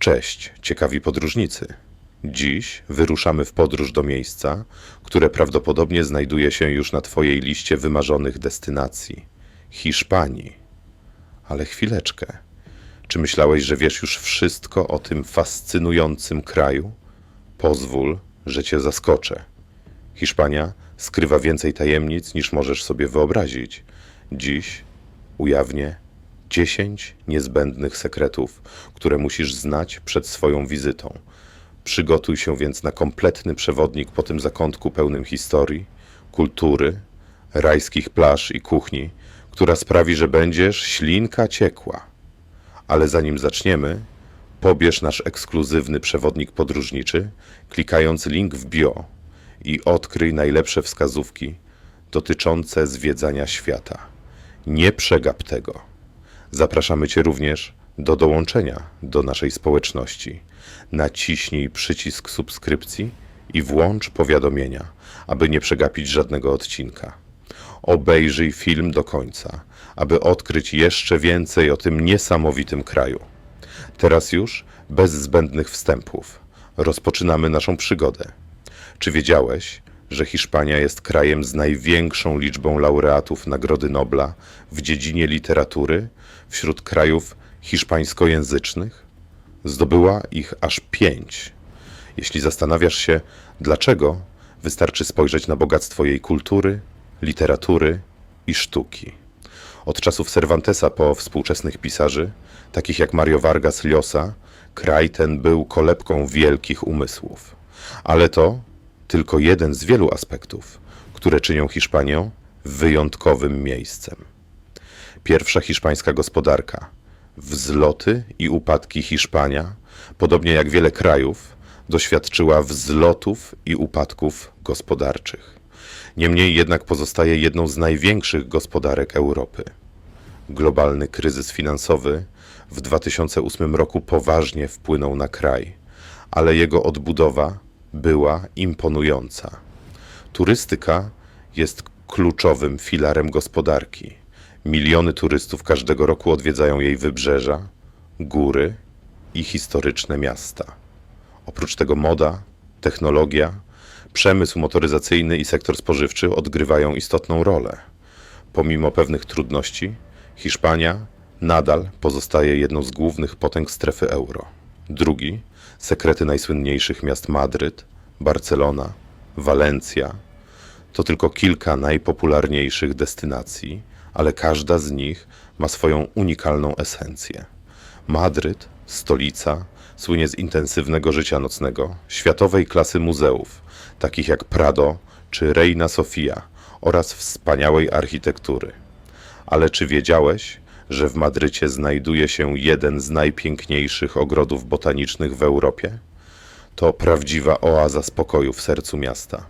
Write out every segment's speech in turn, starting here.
Cześć, ciekawi podróżnicy. Dziś wyruszamy w podróż do miejsca, które prawdopodobnie znajduje się już na Twojej liście wymarzonych destynacji Hiszpanii. Ale chwileczkę. Czy myślałeś, że wiesz już wszystko o tym fascynującym kraju? Pozwól, że Cię zaskoczę. Hiszpania skrywa więcej tajemnic niż możesz sobie wyobrazić. Dziś ujawnię 10 niezbędnych sekretów, które musisz znać przed swoją wizytą. Przygotuj się więc na kompletny przewodnik po tym zakątku pełnym historii, kultury, rajskich plaż i kuchni, która sprawi, że będziesz ślinka ciekła. Ale zanim zaczniemy, pobierz nasz ekskluzywny przewodnik podróżniczy, klikając link w bio i odkryj najlepsze wskazówki dotyczące zwiedzania świata. Nie przegap tego. Zapraszamy Cię również do dołączenia do naszej społeczności. Naciśnij przycisk subskrypcji i włącz powiadomienia, aby nie przegapić żadnego odcinka. Obejrzyj film do końca, aby odkryć jeszcze więcej o tym niesamowitym kraju. Teraz już, bez zbędnych wstępów, rozpoczynamy naszą przygodę. Czy wiedziałeś, że Hiszpania jest krajem z największą liczbą laureatów Nagrody Nobla w dziedzinie literatury wśród krajów hiszpańskojęzycznych? Zdobyła ich aż pięć. Jeśli zastanawiasz się, dlaczego, wystarczy spojrzeć na bogactwo jej kultury, literatury i sztuki. Od czasów Cervantesa po współczesnych pisarzy, takich jak Mario Vargas Llosa, kraj ten był kolebką wielkich umysłów. Ale to tylko jeden z wielu aspektów, które czynią Hiszpanię wyjątkowym miejscem. Pierwsza hiszpańska gospodarka, wzloty i upadki Hiszpania, podobnie jak wiele krajów, doświadczyła wzlotów i upadków gospodarczych. Niemniej jednak pozostaje jedną z największych gospodarek Europy. Globalny kryzys finansowy w 2008 roku poważnie wpłynął na kraj, ale jego odbudowa była imponująca. Turystyka jest kluczowym filarem gospodarki. Miliony turystów każdego roku odwiedzają jej wybrzeża, góry i historyczne miasta. Oprócz tego moda, technologia, przemysł motoryzacyjny i sektor spożywczy odgrywają istotną rolę. Pomimo pewnych trudności, Hiszpania nadal pozostaje jedną z głównych potęg strefy euro. Drugi, sekrety najsłynniejszych miast Madryt, Barcelona, Walencja, to tylko kilka najpopularniejszych destynacji, ale każda z nich ma swoją unikalną esencję. Madryt, stolica, słynie z intensywnego życia nocnego, światowej klasy muzeów, takich jak Prado czy Reina Sofia oraz wspaniałej architektury. Ale czy wiedziałeś, że w Madrycie znajduje się jeden z najpiękniejszych ogrodów botanicznych w Europie? To prawdziwa oaza spokoju w sercu miasta.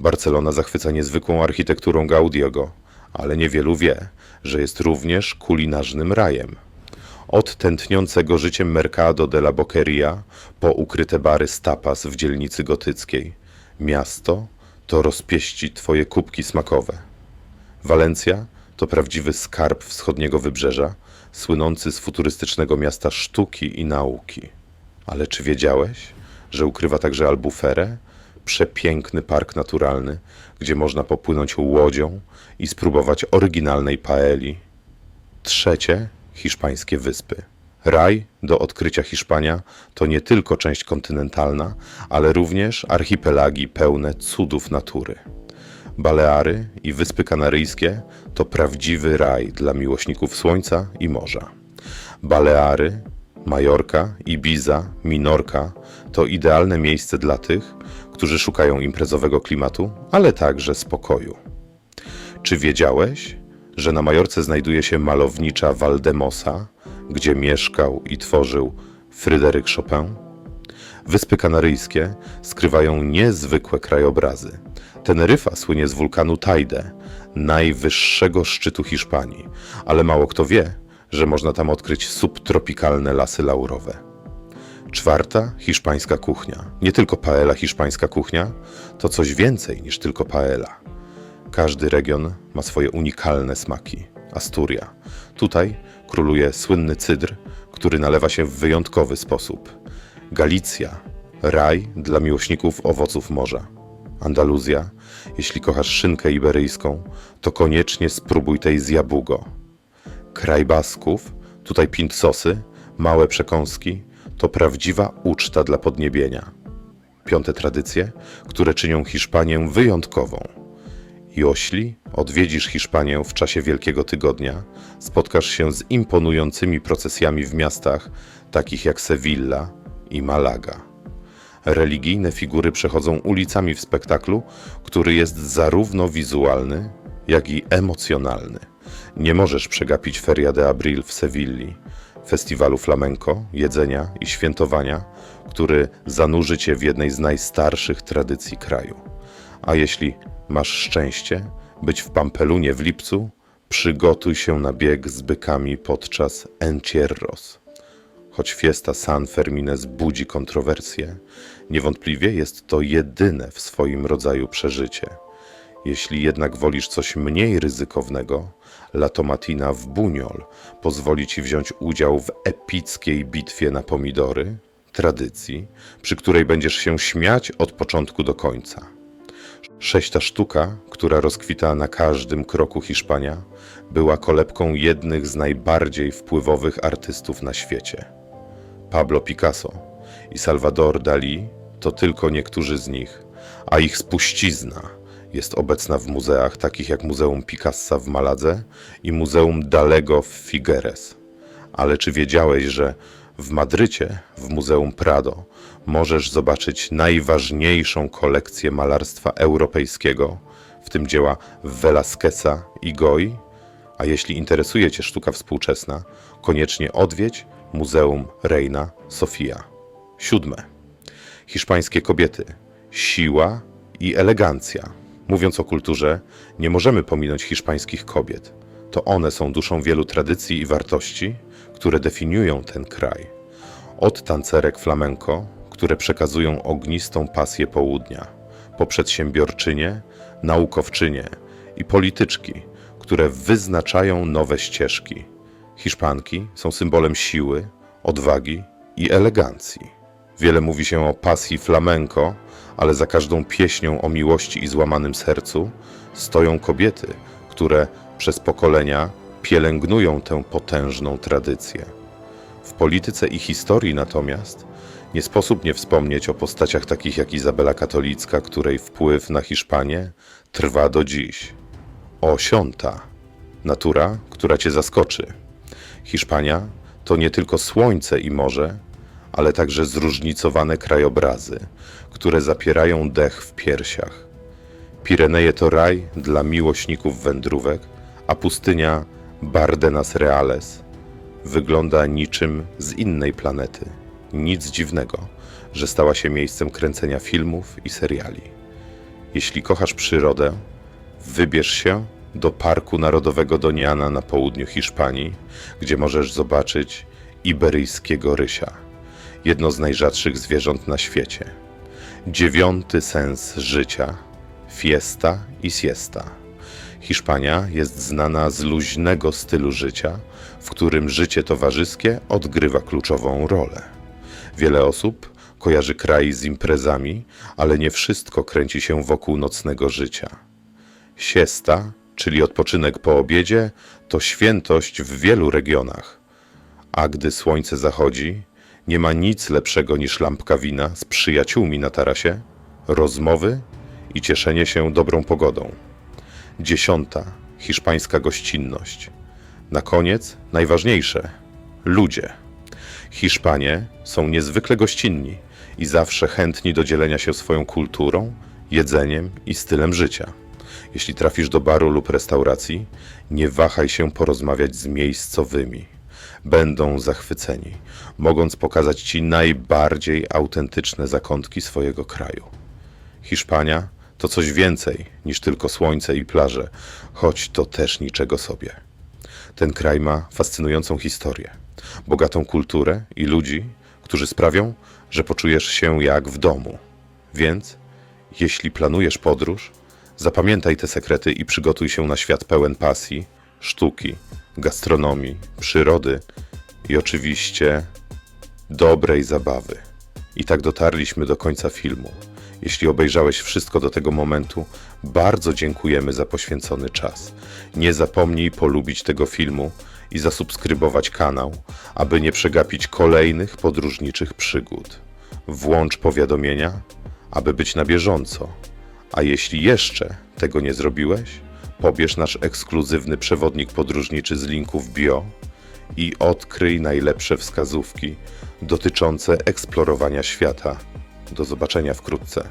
Barcelona zachwyca niezwykłą architekturą Gaudiego, ale niewielu wie, że jest również kulinarnym rajem. Od tętniącego życiem Mercado de la Boqueria po ukryte bary z tapas w dzielnicy gotyckiej. Miasto to rozpieści twoje kubki smakowe. Walencja to prawdziwy skarb wschodniego wybrzeża, słynący z futurystycznego miasta sztuki i nauki. Ale czy wiedziałeś, że ukrywa także Albuferę, przepiękny park naturalny, gdzie można popłynąć łodzią i spróbować oryginalnej paeli? Trzecie, hiszpańskie wyspy. Raj do odkrycia Hiszpania to nie tylko część kontynentalna, ale również archipelagi pełne cudów natury. Baleary i Wyspy Kanaryjskie to prawdziwy raj dla miłośników słońca i morza. Baleary, Majorka, Ibiza, Minorka to idealne miejsce dla tych, którzy szukają imprezowego klimatu, ale także spokoju. Czy wiedziałeś, że na Majorce znajduje się malownicza Valdemosa, gdzie mieszkał i tworzył Fryderyk Chopin? Wyspy Kanaryjskie skrywają niezwykłe krajobrazy. Teneryfa słynie z wulkanu Tajde, najwyższego szczytu Hiszpanii, ale mało kto wie, że można tam odkryć subtropikalne lasy laurowe. Czwarta hiszpańska kuchnia. Nie tylko paella hiszpańska kuchnia, to coś więcej niż tylko paella. Każdy region ma swoje unikalne smaki. Asturia. Tutaj króluje słynny cydr, który nalewa się w wyjątkowy sposób. Galicja, raj dla miłośników owoców morza. Andaluzja, jeśli kochasz szynkę iberyjską, to koniecznie spróbuj tej z Jabugo. Kraj Basków, tutaj pintsosy, małe przekąski, to prawdziwa uczta dla podniebienia. Piąte tradycje, które czynią Hiszpanię wyjątkową. Jeśli odwiedzisz Hiszpanię w czasie Wielkiego Tygodnia, spotkasz się z imponującymi procesjami w miastach takich jak Sevilla i Malaga. Religijne figury przechodzą ulicami w spektaklu, który jest zarówno wizualny, jak i emocjonalny. Nie możesz przegapić Feria de Abril w Sewilli, festiwalu flamenco, jedzenia i świętowania, który zanurzy cię w jednej z najstarszych tradycji kraju. A jeśli masz szczęście być w Pampelunie w lipcu, przygotuj się na bieg z bykami podczas Encierros. Choć fiesta San Fermines budzi kontrowersje, niewątpliwie jest to jedyne w swoim rodzaju przeżycie. Jeśli jednak wolisz coś mniej ryzykownego, Latomatina w Buñol pozwoli ci wziąć udział w epickiej bitwie na pomidory, tradycji, przy której będziesz się śmiać od początku do końca. Sześta sztuka, która rozkwitała na każdym kroku Hiszpania, była kolebką jednych z najbardziej wpływowych artystów na świecie. Pablo Picasso i Salvador Dali to tylko niektórzy z nich, a ich spuścizna jest obecna w muzeach takich jak Muzeum Picassa w Maladze i Muzeum Dalego w Figueres. Ale czy wiedziałeś, że w Madrycie, w Muzeum Prado, możesz zobaczyć najważniejszą kolekcję malarstwa europejskiego, w tym dzieła Velázqueza i Goy? A jeśli interesuje Cię sztuka współczesna, koniecznie odwiedź Muzeum Reina Sofia. Siódme. Hiszpańskie kobiety. Siła i elegancja. Mówiąc o kulturze, nie możemy pominąć hiszpańskich kobiet. To one są duszą wielu tradycji i wartości, które definiują ten kraj. Od tancerek flamenco, które przekazują ognistą pasję południa, po przedsiębiorczynie, naukowczynie i polityczki, które wyznaczają nowe ścieżki. Hiszpanki są symbolem siły, odwagi i elegancji. Wiele mówi się o pasji flamenco, ale za każdą pieśnią o miłości i złamanym sercu stoją kobiety, które przez pokolenia pielęgnują tę potężną tradycję. W polityce i historii natomiast nie sposób nie wspomnieć o postaciach takich jak Izabela Katolicka, której wpływ na Hiszpanię trwa do dziś. Osiąta. Natura, która cię zaskoczy. Hiszpania to nie tylko słońce i morze, ale także zróżnicowane krajobrazy, które zapierają dech w piersiach. Pireneje to raj dla miłośników wędrówek, a pustynia Bardenas Reales wygląda niczym z innej planety. Nic dziwnego, że stała się miejscem kręcenia filmów i seriali. Jeśli kochasz przyrodę, wybierz się do Parku Narodowego Doniana na południu Hiszpanii, gdzie możesz zobaczyć iberyjskiego rysia, jedno z najrzadszych zwierząt na świecie. Dziewiąty sens życia fiesta i siesta. Hiszpania jest znana z luźnego stylu życia, w którym życie towarzyskie odgrywa kluczową rolę. Wiele osób kojarzy kraj z imprezami, ale nie wszystko kręci się wokół nocnego życia. Siesta, czyli odpoczynek po obiedzie, to świętość w wielu regionach. A gdy słońce zachodzi, nie ma nic lepszego niż lampka wina z przyjaciółmi na tarasie, rozmowy i cieszenie się dobrą pogodą. Dziesiąta hiszpańska gościnność. Na koniec najważniejsze ludzie. Hiszpanie są niezwykle gościnni i zawsze chętni do dzielenia się swoją kulturą, jedzeniem i stylem życia. Jeśli trafisz do baru lub restauracji, nie wahaj się porozmawiać z miejscowymi. Będą zachwyceni, mogąc pokazać ci najbardziej autentyczne zakątki swojego kraju. Hiszpania to coś więcej niż tylko słońce i plaże, choć to też niczego sobie. Ten kraj ma fascynującą historię, bogatą kulturę i ludzi, którzy sprawią, że poczujesz się jak w domu. Więc, jeśli planujesz podróż, zapamiętaj te sekrety i przygotuj się na świat pełen pasji, sztuki, gastronomii, przyrody i oczywiście dobrej zabawy. I tak dotarliśmy do końca filmu. Jeśli obejrzałeś wszystko do tego momentu, bardzo dziękujemy za poświęcony czas. Nie zapomnij polubić tego filmu i zasubskrybować kanał, aby nie przegapić kolejnych podróżniczych przygód. Włącz powiadomienia, aby być na bieżąco. A jeśli jeszcze tego nie zrobiłeś, pobierz nasz ekskluzywny przewodnik podróżniczy z linku w bio i odkryj najlepsze wskazówki dotyczące eksplorowania świata. Do zobaczenia wkrótce.